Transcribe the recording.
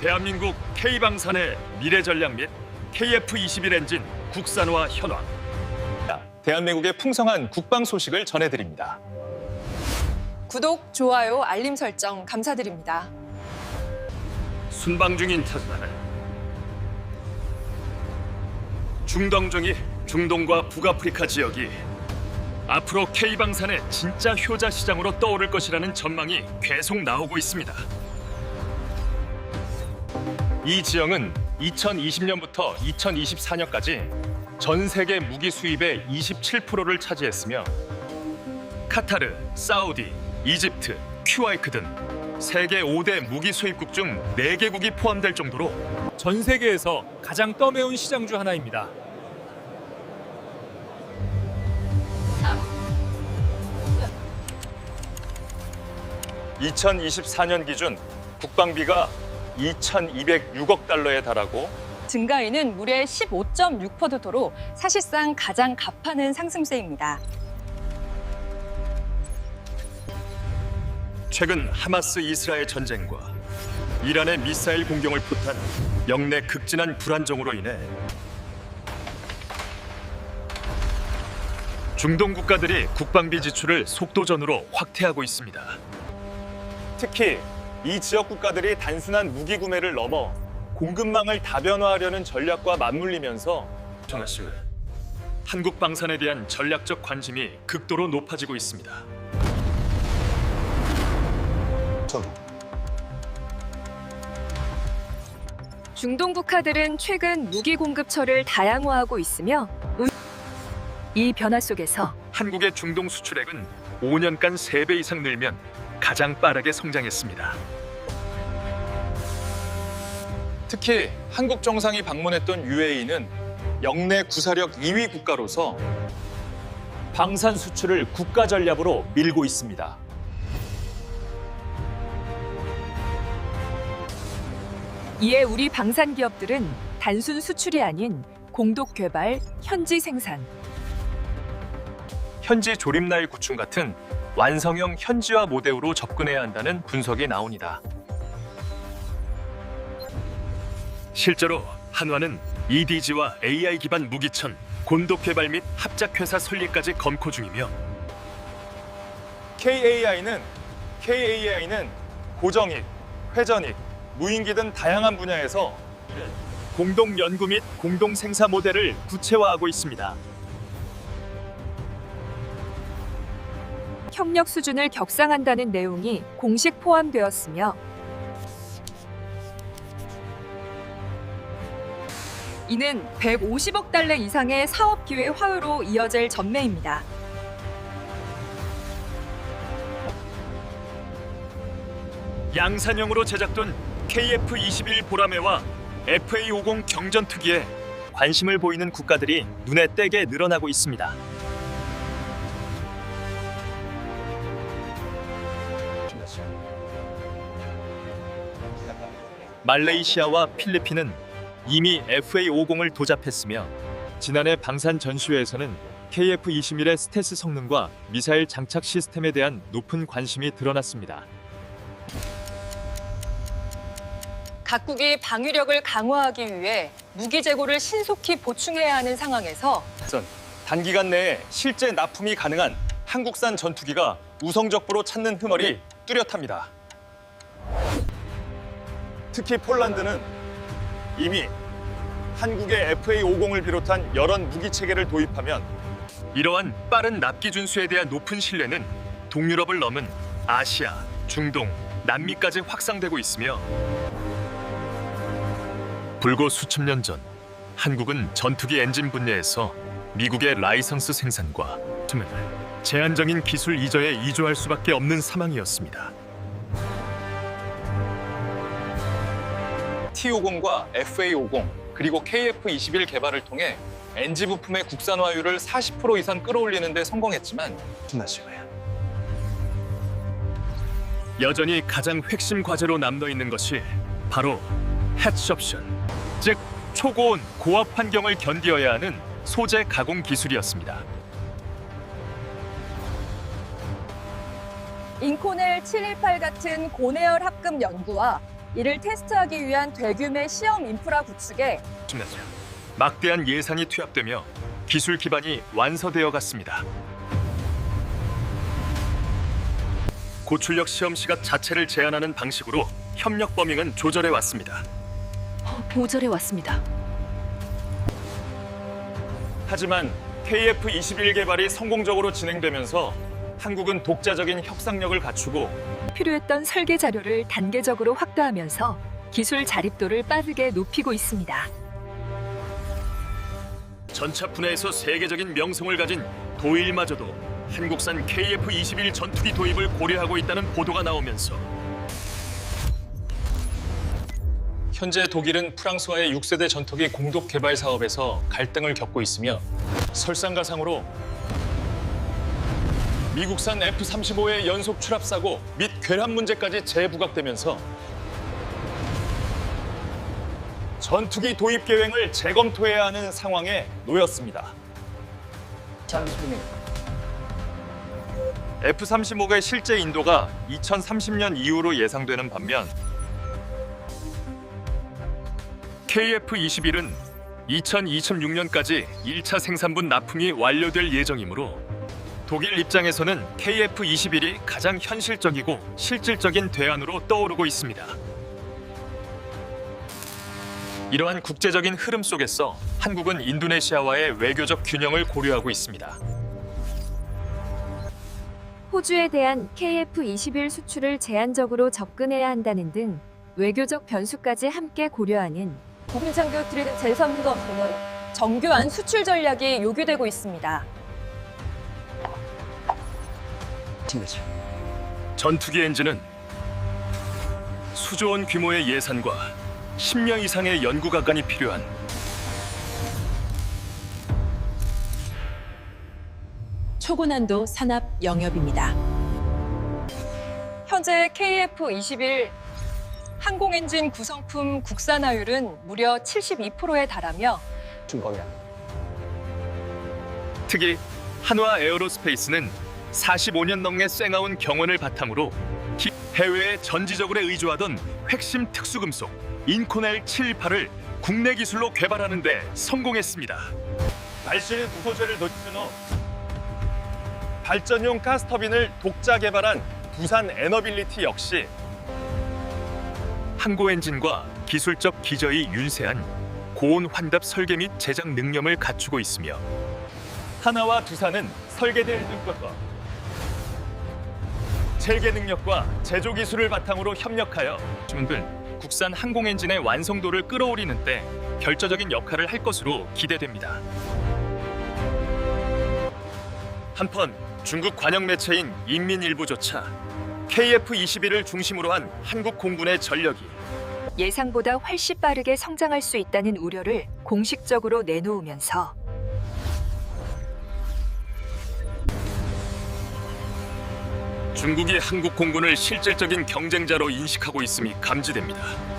대한민국 K방산의 미래 전략 및 KF-21 엔진 국산화 현황. 대한민국의 풍성한 국방 소식을 전해드립니다. 구독, 좋아요, 알림 설정 감사드립니다. 순방 중인 타사는 중동중이 중동과 북아프리카 지역이 앞으로 K방산의 진짜 효자 시장으로 떠오를 것이라는 전망이 계속 나오고 있습니다. 이 지형은 2020년부터 2024년까지 전 세계 무기 수입의 27%를 차지했으며 카타르, 사우디, 이집트, 큐아이크 등 세계 5대 무기 수입국 중 4개국이 포함될 정도로 전 세계에서 가장 떠매운 시장 중 하나입니다. (2024년) 기준 국방비가 2,206억 달러에 달하고 증가율은 무려 15.6%로 사실상 가장 가파른 상승세입니다. 최근 하마스 이스라엘 전쟁과 이란의 미사일 공격을 포탄 영내 극진한 불안정으로 인해 중동 국가들이 국방비 지출을 속도전으로 확대하고 있습니다. 특히 이 지역 국가들이 단순한 무기 구매를 넘어 공급망을 다변화하려는 전략과 맞물리면서 씨, 한국 방산에 대한 전략적 관심이 극도로 높아지고 있습니다. 중동 국가들은 최근 무기 공급처를 다양화하고 있으며 운- 이 변화 속에서 한국의 중동 수출액은 5년간 3배 이상 늘면 가장 빠르게 성장했습니다. 특히 한국 정상이 방문했던 UAE는 영내 구사력 2위 국가로서 방산 수출을 국가 전략으로 밀고 있습니다. 이에 우리 방산 기업들은 단순 수출이 아닌 공동 개발, 현지 생산, 현지 조립라일 구축 같은 완성형 현지화 모델로 접근해야 한다는 분석이 나옵니다. 실제로 한화는 EDG와 AI 기반 무기천, 곤독 개발 및 합작회사 설립까지 검토 중이며 KAI는 KAI는 고정익, 회전익, 무인기 등 다양한 분야에서 공동 연구 및 공동 생사 모델을 구체화하고 있습니다. 협력 수준을 격상한다는 내용이 공식 포함되었으며 이는 150억 달러 이상의 사업 기회 화요로 이어질 전매입니다. 양산형으로 제작된 KF-21 보라매와 FA-50 경전투기에 관심을 보이는 국가들이 눈에 띄게 늘어나고 있습니다. 말레이시아와 필리핀은 이미 FA-50을 도잡했으며 지난해 방산 전시회에서는 KF-21의 스텔스 성능과 미사일 장착 시스템에 대한 높은 관심이 드러났습니다. 각국이 방위력을 강화하기 위해 무기 재고를 신속히 보충해야 하는 상황에서 전 단기간 내에 실제 납품이 가능한 한국산 전투기가 우성적부로 찾는 흠얼이 뚜렷합니다. 특히 폴란드는 이미 한국의 FA-50을 비롯한 여러 무기 체계를 도입하면 이러한 빠른 납기 준수에 대한 높은 신뢰는 동유럽을 넘은 아시아, 중동, 남미까지 확산되고 있으며 불과 수천 년 전 한국은 전투기 엔진 분야에서 미국의 라이선스 생산과 틈을 제한적인 기술 이전에 이조할 수밖에 없는 상황이었습니다. T50과 FA50 그리고 KF21 개발을 통해 엔지 부품의 국산화율을 40% 이상 끌어올리는 데 성공했지만 여전히 가장 핵심 과제로 남아 있는 것이 바로 해츠옵션, 즉 초고온 고압 환경을 견디어야 하는 소재 가공 기술이었습니다. 인코넬 718 같은 고내열 합금 연구와 이를 테스트하기 위한 대규모 시험 인프라 구축에 막대한 예산이 투입되며 기술 기반이 완서되어 갔습니다. 고출력 시험 시각 자체를 제한하는 방식으로 협력 범위는 조절해 왔습니다. 보절해 왔습니다. 하지만 KF-21 개발이 성공적으로 진행되면서 한국은 독자적인 협상력을 갖추고 필요했던 설계 자료를 단계적으로 확대하면서 기술 자립도를 빠르게 높이고 있습니다. 전차 분야에서 세계적인 명성을 가진 도일마저도 한국산 KF-21 전투기 도입을 고려하고 있다는 보도가 나오면서 현재 독일은 프랑스와의 6세대 전투기 공동 개발 사업에서 갈등을 겪고 있으며 설상가상으로 미국산 F-35의 연속 추락 사고 및 괴란 문제까지 재부각되면서 전투기 도입 계획을 재검토해야 하는 상황에 놓였습니다. F-35의 실제 인도가 2030년 이후로 예상되는 반면 KF-21은 2026년까지 1차 생산분 납품이 완료될 예정이므로 독일 입장에서는 KF-21이 가장 현실적이고 실질적인 대안으로 떠오르고 있습니다. 이러한 국제적인 흐름 속에서 한국은 인도네시아와의 외교적 균형을 고려하고 있습니다. 호주에 대한 KF-21 수출을 제한적으로 접근해야 한다는 등 외교적 변수까지 함께 고려하는 고금창교 트레이드 제3부가 보는 정교한 수출 전략이 요구되고 있습니다. 전투기 엔진은 수조 원 규모의 예산과 10년 이상의 연구 가간이 필요한 초고난도 산업 영역입니다. 현재 KF-21 항공엔진 구성품 국산화율은 무려 72%에 달하며 특히 한화 에어로스페이스는 45년 넘게 쌩아온 경원을 바탕으로 기- 해외에 전지적으로 의존하던 핵심 특수금속 인코넬 78을 국내 기술로 개발하는 데 성공했습니다. 날씨는 놓친 후 발전용 가스터빈을 독자 개발한 부산 에너빌리티 역시 항고 엔진과 기술적 기저의 윤세한 고온 환답 설계 및 제작 능력을 갖추고 있으며 하나와 두산은 설계될 능력과 체계 능력과 제조 기술을 바탕으로 협력하여 주문들 국산 항공 엔진의 완성도를 끌어올리는 데 결정적인 역할을 할 것으로 기대됩니다. 한편 중국 관영 매체인 인민일보조차 KF-21을 중심으로 한 한국 공군의 전력이 예상보다 훨씬 빠르게 성장할 수 있다는 우려를 공식적으로 내놓으면서 중국이 한국 공군을 실질적인 경쟁자로 인식하고 있음이 감지됩니다.